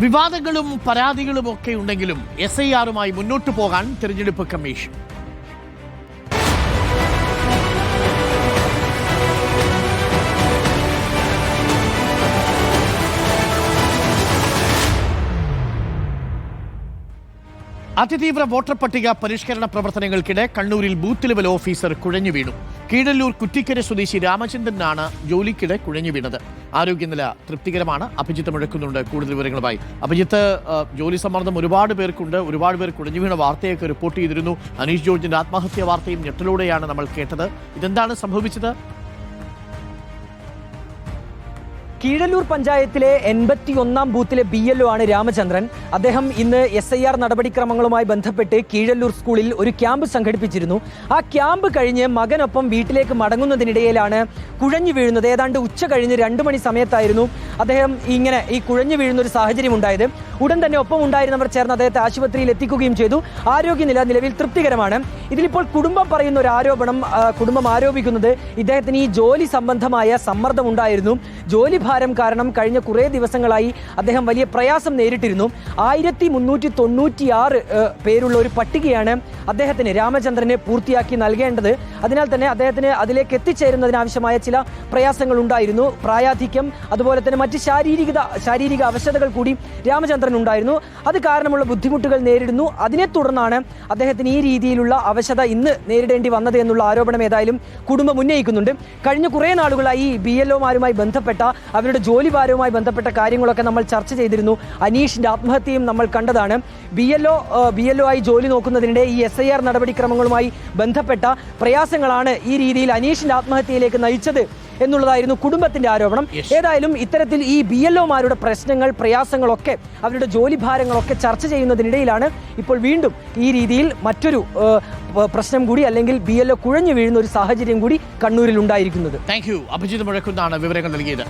വിവാദങ്ങളും പരാതികളും ഒക്കെ ഉണ്ടെങ്കിലും എസ് ഐ ആറുമായി മുന്നോട്ടു പോകാൻ തിരഞ്ഞെടുപ്പ് കമ്മീഷൻ അതിതീവ്ര വോട്ടർ പട്ടിക പരിഷ്കരണ പ്രവർത്തനങ്ങൾക്കിടെ കണ്ണൂരിൽ ബൂത്ത് ലെവൽ ഓഫീസർ കുഴഞ്ഞു വീണു. കീഴല്ലൂർ കുറ്റിക്കര സ്വദേശി രാമചന്ദ്രനാണ് ജോലിക്കിടെ കുഴഞ്ഞു വീണത്. ആരോഗ്യനില തൃപ്തികരമാണ്. അഭിജിത്ത് മുഴക്കുന്നുണ്ട് കൂടുതൽ വിവരങ്ങളുമായി. അഭിജിത്ത് ജോലി സമ്മർദ്ദം ഒരുപാട് പേർക്കുണ്ട്. ഒരുപാട് പേർ കുഴഞ്ഞു വീണ വാർത്തയൊക്കെ റിപ്പോർട്ട് ചെയ്തിരുന്നു. അനീഷ് ജോർജിന്റെ ആത്മഹത്യാ വാർത്തയും ഞെട്ടലോടെയാണ് നമ്മൾ കേട്ടത്. ഇതെന്താണ് സംഭവിച്ചത്? കീഴല്ലൂർ പഞ്ചായത്തിലെ എൺപത്തി ഒന്നാം ബൂത്തിലെ ബി എൽഒ ആണ് രാമചന്ദ്രൻ. അദ്ദേഹം ഇന്ന് എസ് ഐ ആർ നടപടിക്രമങ്ങളുമായി ബന്ധപ്പെട്ട് കീഴല്ലൂർ സ്കൂളിൽ ഒരു ക്യാമ്പ് സംഘടിപ്പിച്ചിരുന്നു. ആ ക്യാമ്പ് കഴിഞ്ഞ് മകനൊപ്പം വീട്ടിലേക്ക് മടങ്ങുന്നതിനിടയിലാണ് കുഴഞ്ഞു വീഴുന്നത്. ഏതാണ്ട് ഉച്ച കഴിഞ്ഞ് രണ്ടു മണി സമയത്തായിരുന്നു അദ്ദേഹം ഇങ്ങനെ ഈ കുഴഞ്ഞു വീഴുന്ന ഒരു സാഹചര്യം ഉണ്ടായത് ഉടൻ തന്നെ ഒപ്പം ഉണ്ടായിരുന്നവർ ചേർന്ന് അദ്ദേഹത്തെ ആശുപത്രിയിൽ എത്തിക്കുകയും ചെയ്തു. ആരോഗ്യനില നിലവിൽ തൃപ്തികരമാണ്. ഇതിലിപ്പോൾ കുടുംബം പറയുന്ന ഒരു ആരോപണം കുടുംബം ആരോപിക്കുന്നത് ഇദ്ദേഹത്തിന് ഈ ജോലി സംബന്ധമായ സമ്മർദ്ദം ഉണ്ടായിരുന്നു. ജോലി ഭാരം കാരണം കഴിഞ്ഞ കുറേ ദിവസങ്ങളായി അദ്ദേഹം വലിയ പ്രയാസം നേരിട്ടിരുന്നു. ആയിരത്തി മുന്നൂറ്റി തൊണ്ണൂറ്റി ആറ് പേരുള്ള ഒരു പട്ടികയാണ് അദ്ദേഹത്തിന് രാമചന്ദ്രനെ പൂർത്തിയാക്കി നൽകേണ്ടത്. അതിനാൽ തന്നെ അദ്ദേഹത്തിന് അതിലേക്ക് എത്തിച്ചേരുന്നതിനാവശ്യമായ ചില പ്രയാസങ്ങൾ ഉണ്ടായിരുന്നു. പ്രായാധിക്യം അതുപോലെ തന്നെ മറ്റ് ശാരീരിക ശാരീരിക അവശതകൾ കൂടി രാമചന്ദ്രൻ ഉണ്ടായിരുന്നു. അത് കാരണമുള്ള ബുദ്ധിമുട്ടുകൾ നേരിടുന്നു. അതിനെ തുടർന്നാണ് അദ്ദേഹത്തിന് ഈ രീതിയിലുള്ള അവശത ഇന്ന് നേരിടേണ്ടി വന്നത് എന്നുള്ള ആരോപണം ഏതായാലും കുടുംബം ഉന്നയിക്കുന്നുണ്ട്. കഴിഞ്ഞ കുറേ നാളുകളായി ഈ ബി എൽ ഒമാരുമായി ബന്ധപ്പെട്ട അവരുടെ ജോലി ഭാരവുമായി ബന്ധപ്പെട്ട കാര്യങ്ങളൊക്കെ നമ്മൾ ചർച്ച ചെയ്തിരുന്നു. അനീഷിന്റെ ആത്മഹത്യയും നമ്മൾ കണ്ടതാണ്. B L O B L O ആയി ജോലി നോക്കുന്നതിനിടെ ഈ എസ് ഐ ആർ നടപടിക്രമങ്ങളുമായി ബന്ധപ്പെട്ട പ്രയാസങ്ങളാണ് ഈ രീതിയിൽ അനീഷിന്റെ ആത്മഹത്യയിലേക്ക് നയിച്ചത്. എന്നുള്ളതായിരുന്നു കുടുംബത്തിന്റെ ആരോപണം. ഏതായാലും ഇത്തരത്തിൽ ഈ ബി എൽ ഒമാരുടെ പ്രശ്നങ്ങൾ പ്രയാസങ്ങളൊക്കെ അവരുടെ ജോലി ഭാരങ്ങളൊക്കെ ചർച്ച ചെയ്യുന്നതിനിടയിലാണ് ഇപ്പോൾ വീണ്ടും ഈ രീതിയിൽ മറ്റൊരു പ്രശ്നം കൂടി അല്ലെങ്കിൽ ബി എൽ ഒ കുഴഞ്ഞു വീഴുന്ന ഒരു സാഹചര്യം കൂടി കണ്ണൂരിൽ ഉണ്ടായിരിക്കുന്നത്. താങ്ക് യു അഭിജിത് വിവരങ്ങൾ നൽകിയത്.